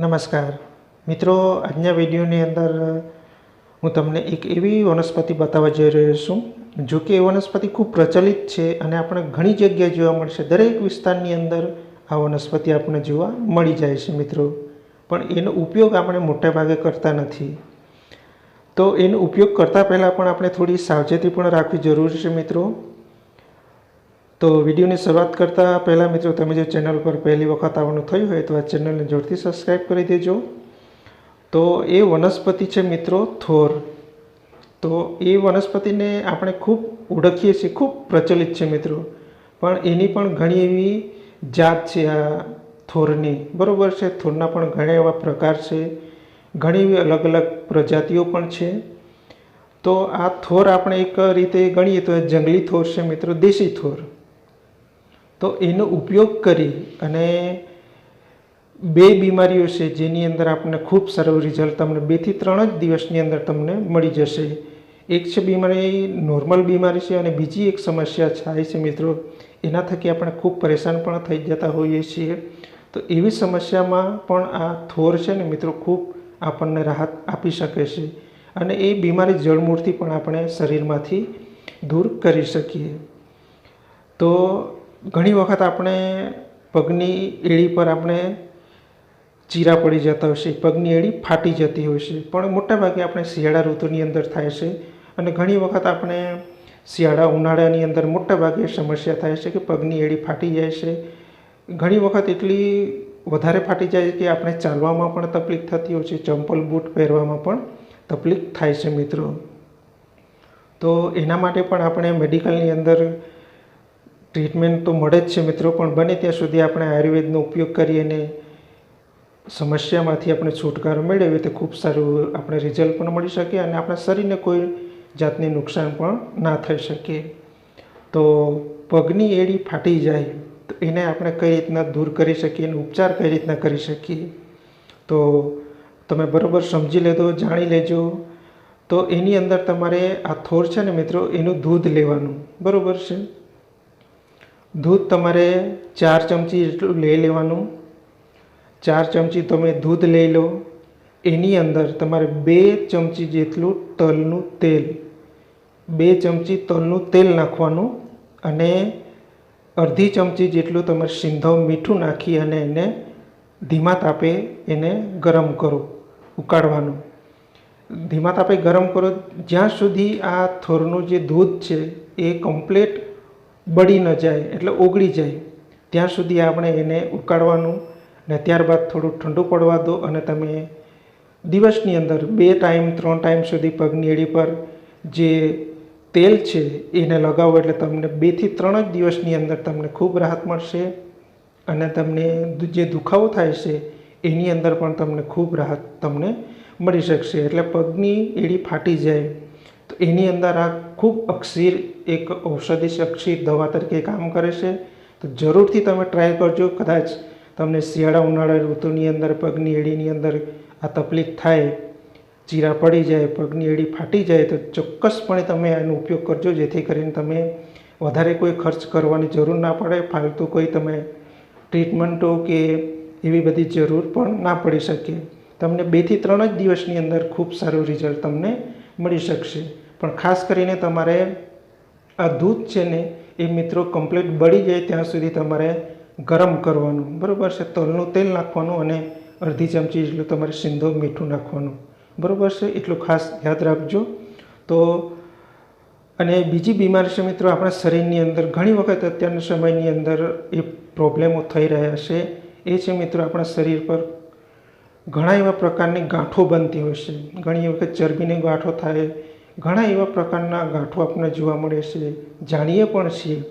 નમસ્કાર. મિત્રો, આજના વિડીયોની અંદર હું તમને એક એવી વનસ્પતિ બતાવવા જઈ રહ્યો છું, જો કે એ વનસ્પતિ ખૂબ પ્રચલિત છે અને આપણે ઘણી જગ્યાએ જોવા મળશે. દરેક વિસ્તારની અંદર આ વનસ્પતિ આપણે જોવા મળી જાય છે મિત્રો. પણ એનો ઉપયોગ આપણે મોટા ભાગે કરતા નથી. તો એનો ઉપયોગ કરતાં પહેલાં પણ આપણે થોડી સાવચેતી પણ રાખવી જરૂરી છે મિત્રો. તો વિડીયોની શરૂઆત કરતાં પહેલાં મિત્રો, તમે જે ચેનલ પર પહેલી વખત આવવાનું થયું હોય તો આ ચેનલને જોરથી સબસ્ક્રાઈબ કરી દેજો. તો એ વનસ્પતિ છે મિત્રો, થોર. તો એ વનસ્પતિને આપણે ખૂબ ઓળખીએ છીએ, ખૂબ પ્રચલિત છે મિત્રો. પણ એની પણ ઘણી એવી જાત છે આ થોરની. બરાબર છે? થોરના પણ ઘણા એવા પ્રકાર છે. ઘણી એવી અલગ અલગ પ્રજાતિઓ પણ છે. તો આ થોર આપણે એક રીતે ગણીએ તો જંગલી થોર છે મિત્રો, દેશી થોર. તો એનો ઉપયોગ કરી અને બે બીમારીઓ છે, જેની અંદર આપણને ખૂબ સારું રિઝલ્ટ તમને બેથી ત્રણ જ દિવસની અંદર તમને મળી જશે. એક છે બીમારી નોર્મલ બીમારી છે અને બીજી એક સમસ્યા થાય છે મિત્રો. એના થકી આપણે ખૂબ પરેશાન પણ થઈ જતા હોઈએ છીએ. તો એવી સમસ્યામાં પણ આ થોર છે ને મિત્રો ખૂબ આપણને રાહત આપી શકે છે અને એ બીમારી જળમૂળથી પણ આપણે શરીરમાંથી દૂર કરી શકીએ. તો ઘણી વખત આપણે પગની એડી પર આપણે ચીરા પડી જતા હોય છે, પગની એડી ફાટી જતી હોય છે. પણ મોટાભાગે આપણે શિયાળા ઋતુની અંદર થાય છે અને ઘણી વખત આપણે શિયાળા ઉનાળાની અંદર મોટાભાગે સમસ્યા થાય છે કે પગની એડી ફાટી જાય છે. ઘણી વખત એટલી વધારે ફાટી જાય કે આપણે ચાલવામાં પણ તકલીફ થતી હોય છે, ચંપલ બૂટ પહેરવામાં પણ તકલીફ થાય છે મિત્રો. તો એના માટે પણ આપણે મેડિકલની અંદર ટ્રીટમેન્ટ તો મળે જ છે મિત્રો, પણ બને ત્યાં સુધી આપણે આયુર્વેદનો ઉપયોગ કરીને સમસ્યામાંથી આપણે છુટકારો મેળવીએ તો ખૂબ સારું આપણે રિઝલ્ટ પણ મળી શકે અને આપણા શરીરને કોઈ જાતની નુકસાન પણ ના થઈ શકે. તો પગની એડી ફાટી જાય તો એને આપણે કઈ રીતના દૂર કરી શકીએ એનો ઉપચાર કઈ રીતના કરી શકીએ? તો તમે બરાબર સમજી લેજો, જાણી લેજો. તો એની અંદર તમારે આ થોર છે ને મિત્રો, એનું દૂધ લેવાનું. બરાબર છે? દૂધ તમારે ચાર ચમચી જેટલું લઈ લેવાનું. ચાર ચમચી તમે દૂધ લઈ લો. એની અંદર તમારે બે ચમચી જેટલું તલનું તેલ, બે ચમચી તલનું તેલ નાખવાનું અને અડધી ચમચી જેટલું તમારે સિંધવ મીઠું નાખી અને એને ધીમા તાપે એને ગરમ કરો, ઉકાળવાનું. ધીમા તાપે ગરમ કરો. જ્યાં સુધી આ થોરનું જે દૂધ છે એ કમ્પ્લેટ બળી ન જાય, એટલે ઓગળી જાય. ત્યાં સુધી આપણે એને ઉકાળવાનું ને ત્યારબાદ થોડું ઠંડુ પડવા દો અને તમે દિવસની અંદર બે ટાઈમ, ત્રણ ટાઈમ સુધી પગની એડી પર જે તેલ છે એને લગાવો, એટલે તમને બેથી ત્રણ જ દિવસની અંદર તમને ખૂબ રાહત મળશે અને તમને જે દુખાવો થાય છે, એની અંદર પણ તમને ખૂબ રાહત તમને મળી શકશે. એટલે પગની એડી ફાટી જાય. એની અંદર આ ખૂબ અક્ષીર એક ઔષધિ અક્ષીર દવા તરીકે કામ કરે છે. તો જરૂરથી તમે ટ્રાય કરજો. કદાચ તમને શિયાળા ઉનાળા ઋતુની અંદર, પગની એડીની અંદર આ તકલીફ થાય, ચીરા પડી જાય, પગની એડી ફાટી જાય, તો ચોક્કસપણે તમે એનો ઉપયોગ કરજો. જેથી કરીને તમે વધારે કોઈ ખર્ચ કરવાની જરૂર ના પડે. ફાલતુ કોઈ તમે ટ્રીટમેન્ટો કે એવી બધી જરૂર પણ ના પડી શકે. તમને બેથી ત્રણ જ દિવસની અંદર ખૂબ સારું રિઝલ્ટ તમને મળી શકશે. પણ ખાસ કરીને તમારે આ દૂધ છે ને, એ મિત્રો કમ્પ્લીટ બળી જાય ત્યાં સુધી તમારે ગરમ કરવાનું. બરાબર છે? તલનું તેલ નાખવાનું અને અડધી ચમચી જેટલું તમારે સિંધો મીઠું નાખવાનું. બરાબર છે? એટલું ખાસ યાદ રાખજો. તો, અને બીજી બીમારી છે મિત્રો, આપણા શરીરની અંદર ઘણી વખત અત્યારના સમયની અંદર એ પ્રોબ્લેમો થઈ રહ્યા છે. એ છે મિત્રો, આપણા શરીર પર ઘણા એવા પ્રકારની ગાંઠો બનતી હોય છે. ઘણી વખત ચરબીની ગાંઠો થાય ઘણા એવા પ્રકારના ગાંઠો આપણને જોવા મળે છે, જાણીએ પણ છીએ.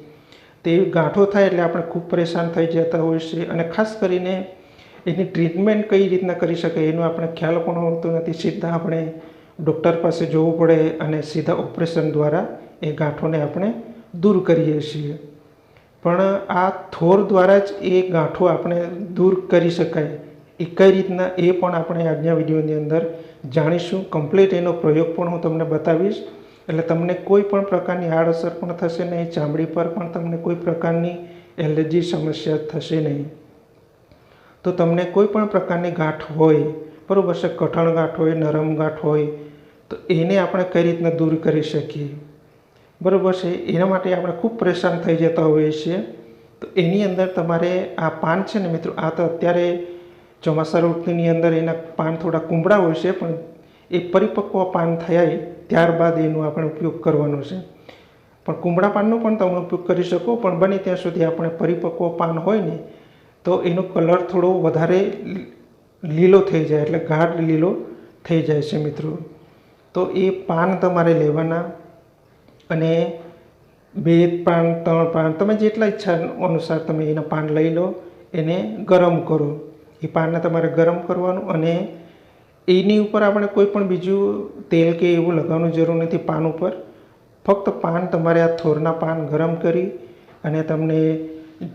તે ગાંઠો થાય એટલે આપણે ખૂબ પરેશાન થઈ જતા હોય છે અને ખાસ કરીને એની ટ્રીટમેન્ટ કઈ રીતના કરી શકાય એનો આપણે ખ્યાલ પણ હોતો નથી. સીધા આપણે ડૉક્ટર પાસે જવું પડે અને સીધા ઓપરેશન દ્વારા એ ગાંઠોને આપણે દૂર કરીએ છીએ. પણ આ થોર દ્વારા જ એ ગાંઠો આપણે દૂર કરી શકાય. એ કઈ રીતના એ પણ આપણે આજના વિડીયોની અંદર જાણીશું. કમ્પ્લીટ એનો પ્રયોગ પણ હું તમને બતાવીશ. એટલે તમને કોઈ પણ પ્રકારની આડઅસર પણ થશે નહીં. ચામડી પર પણ તમને કોઈ પ્રકારની એલર્જી સમસ્યા થશે નહીં. તો તમને કોઈ પણ પ્રકારની ગાંઠ હોય, બરાબર છે, કઠણ ગાંઠ હોય, નરમ ગાંઠ હોય, તો એને આપણે કઈ રીતના દૂર કરી શકીએ? બરાબર છે, એના માટે આપણે ખૂબ પરેશાન થઈ જતા હોઈએ છીએ. તો એની અંદર તમારે આ પાન છે ને મિત્રો, આ તો અત્યારે ચોમાસા ઋતુની અંદર એના પાન થોડા કુંબળા હોય છે, પણ એ પરિપક્વ પાન થયા ત્યારબાદ એનો આપણે ઉપયોગ કરવાનો છે. પણ કુંબળા પાનનો પણ તમે ઉપયોગ કરી શકો, પણ બને ત્યાં સુધી આપણે પરિપક્વ પાન હોય ને, તો એનો કલર થોડો વધારે લીલો થઈ જાય, એટલે ગાઢ લીલો થઈ જાય છે મિત્રો. તો એ પાન તમારે લેવાના અને બે પાન, ત્રણ પાન, તમે જેટલા ઈચ્છા અનુસાર તમે એના પાન લઈ લો, એને ગરમ કરો. એ પાનને તમારે ગરમ કરવાનું અને એની ઉપર આપણે કોઈ પણ બીજું તેલ કે એવું લગાવવાનું જરૂર નથી પાન ઉપર. ફક્ત પાન તમારે આ થોરના પાન ગરમ કરી અને તમને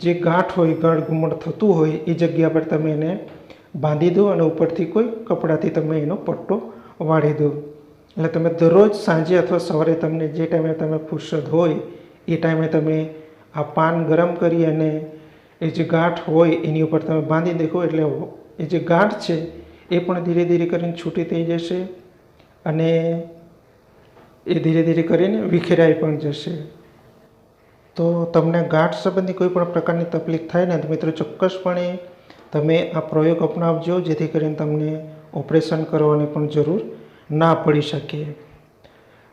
જે ગાંઠ હોય ગાંઠ ઘૂમડ થતું હોય, એ જગ્યા પર તમે એને બાંધી દો અને ઉપરથી કોઈ કપડાથી તમે એનો પટ્ટો વાળી દો. એટલે તમે દરરોજ સાંજે અથવા સવારે તમને જે ટાઈમે તમે ફુરસદ હોય, એ ટાઈમે તમે આ પાન ગરમ કરી અને એ જે ગાંઠ હોય એની ઉપર તમે બાંધી દેખો એટલે એ જે ગાંઠ છે એ પણ ધીરે ધીરે કરીને છૂટી થઈ જશે અને એ ધીરે ધીરે કરીને વિખેરાઈ પણ જશે. તો તમને ગાંઠ સંબંધી કોઈ પણ પ્રકારની તકલીફ થાય ને તો મિત્રો ચોક્કસપણે તમે આ પ્રયોગ અપનાવજો, જેથી કરીને તમને ઓપરેશન કરવાની પણ જરૂર ના પડી શકે.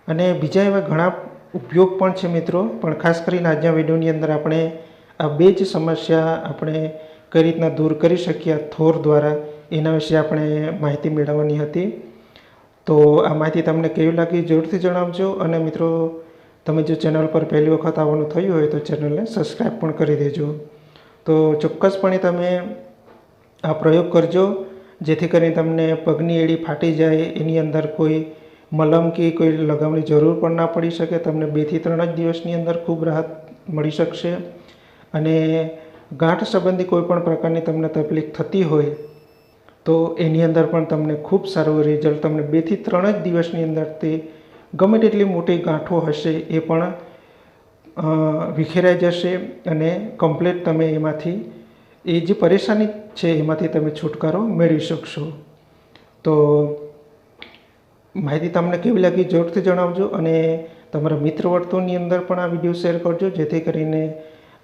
અને બીજા એવા ઘણા ઉપયોગ પણ છે મિત્રો, પણ ખાસ કરીને આજના વિડીયોની અંદર આપણે આ બે જ સમસ્યા આપણે કઈ રીતના દૂર કરી શકીએ થોર દ્વારા, એના વિશે આપણે માહિતી મેળવવાની હતી. તો આ માહિતી તમને કેવી લાગી જરૂરથી જણાવજો અને મિત્રો, તમે જો ચેનલ પર પહેલી વખત આવવાનું થયું હોય તો ચેનલને સબસ્ક્રાઈબ પણ કરી દેજો. તો ચોક્કસપણે તમે આ પ્રયોગ કરજો, જેથી કરીને તમને પગની એડી ફાટી જાય, એની અંદર કોઈ મલમ કે કોઈ લગાવવાની જરૂર પણ ના પડી શકે, તમને બેથી ત્રણ જ દિવસની અંદર ખૂબ રાહત મળી શકશે. અને ગાંઠ સંબંધી કોઈ પણ પ્રકારની તમને તકલીફ થતી હોય, તો એની અંદર પણ તમને ખૂબ સારું રિઝલ્ટ તમને બેથી ત્રણ જ દિવસની અંદર તે ગમે તેટલી મોટી ગાંઠો હશે એ પણ વિખેરાઈ જશે અને કમ્પ્લેટ તમે એમાંથી એ જે પરેશાની છે એમાંથી તમે છુટકારો મેળવી શકશો. તો માહિતી તમને કેવી લાગી જરૂરથી જણાવજો અને તમારા મિત્ર વર્તુળની અંદર પણ આ વીડિયો શેર કરજો, જેથી કરીને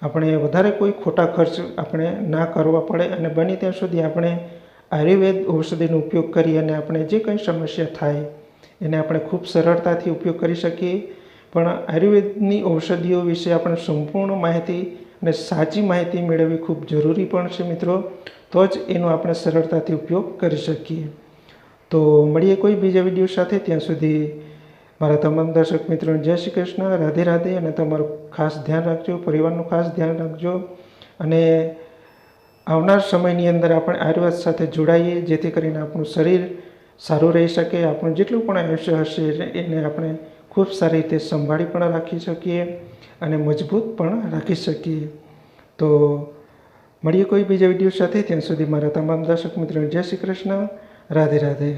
આપણે વધારે કોઈ ખોટા ખર્ચ આપણે ના કરવા પડે અને બને ત્યાં સુધી આપણે આયુર્વેદ ઔષધિનો ઉપયોગ કરી અને આપણે જે કંઈ સમસ્યા થાય એને આપણે ખૂબ સરળતાથી ઉપયોગ કરી શકીએ. પણ આયુર્વેદની ઔષધિઓ વિશે આપણે સંપૂર્ણ માહિતી અને સાચી માહિતી મેળવવી ખૂબ જરૂરી પણ છે મિત્રો. તો જ એનો આપણે સરળતાથી ઉપયોગ કરી શકીએ. તો મળીએ કોઈ બીજા વીડિયો સાથે. ત્યાં સુધી મારા તમામ દર્શક મિત્રોને જય શ્રી કૃષ્ણ, રાધે રાધે અને તમારું ખાસ ધ્યાન રાખજો, પરિવારનું ખાસ ધ્યાન રાખજો અને આવનાર સમયની અંદર આપણે આયુર્વેદ સાથે જોડાઈએ, જેથી કરીને આપણું શરીર સારું રહી શકે, આપણું જેટલું પણ આયુષ્ય હશે એને આપણે ખૂબ સારી રીતે સંભાળી પણ રાખી શકીએ અને મજબૂત પણ રાખી શકીએ. તો મળીએ કોઈ બીજા વીડિયો સાથે, ત્યાં સુધી મારા તમામ દર્શક મિત્રોને જય શ્રી કૃષ્ણ, રાધે રાધે.